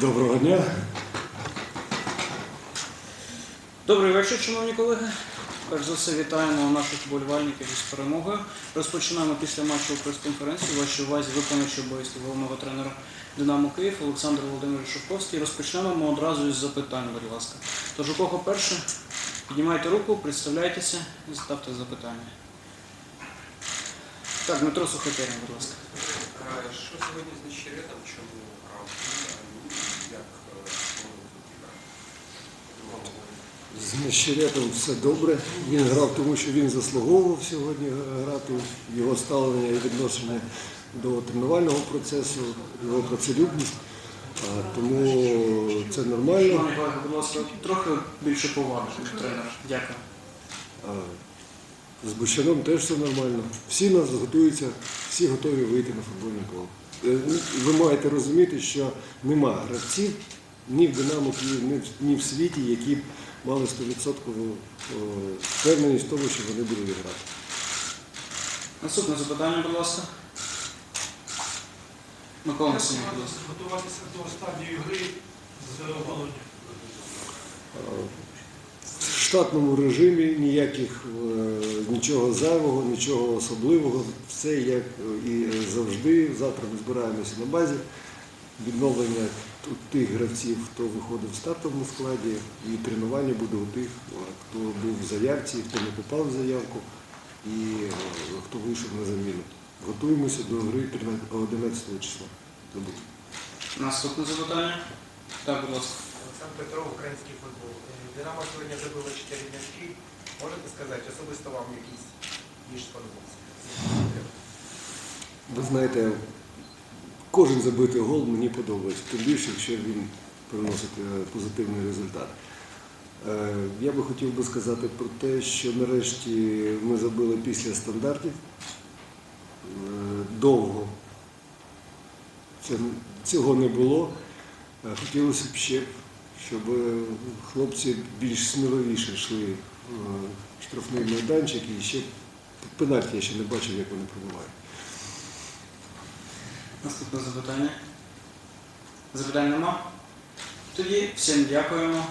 Доброго дня. Добрий вечір, шановні колеги. Перш за все, вітаємо наших вболівальників із перемогою. Розпочинаємо після матчу прес-конференцію. Вашій увазі виконуючий обов'язки головного тренера Динамо Київ Олександр Володимирович Шовковський. Розпочнемо ми одразу із запитань, будь ласка. Тож у кого перше? Піднімайте руку, представляйтеся і ставте запитання. Так, Дмитро Сухотєрін, будь ласка. Що сьогодні з Нещеретом? Чому грав? Як е, планує грати? У другому голі? З Мещеретом все добре. Він грав, тому що він заслуговував сьогодні грати. Його ставлення і відношення до тренувального процесу, його працелюбність. Тому це нормально. Будь ласка, трохи більше поваги до тренера. Дякую. З Бущаном теж все нормально. Всі нас готуються, всі готові вийти на футбольне поле. Е, Ви маєте розуміти, що нема гравців ні в Динамо Київ, ні в- ні в світі, які б мали 100% впевненість в тому, що вони будуть грати. Наступне запитання, будь ласка. Микола Максимович, будь ласка. готуватися до стадії гри з Володі. В штатному режимі ніяких е, нічого зайвого, нічого особливого. Все як і завжди. Завтра ми збираємося на базі. Відновлення тих гравців, хто виходив в стартовому складі, і тренування буде у тих, хто був в заявці, хто не попав в заявку і хто вийшов на заміну. Готуємося до гри 11 числа. Наступне запитання. Так, будь ласка. Олександр Петров, український футбол. Е, Динамо сьогодні забило 4 м'ячки. Можете сказати, особисто вам якийсь ніж сподобався? Ви знаєте, кожен забитий гол мені подобається, тим більше, якщо він приносить е, позитивний результат. Е, Я би хотів би сказати про те, що нарешті ми забили після стандартів. Е, Довго цього не було. Хотілося б ще, щоб хлопці більш сміливіше йшли в штрафний майданчик і ще пенальті я ще не бачив, як вони пробувають. Наступне запитання. Запитань нема? Тоді всім дякуємо.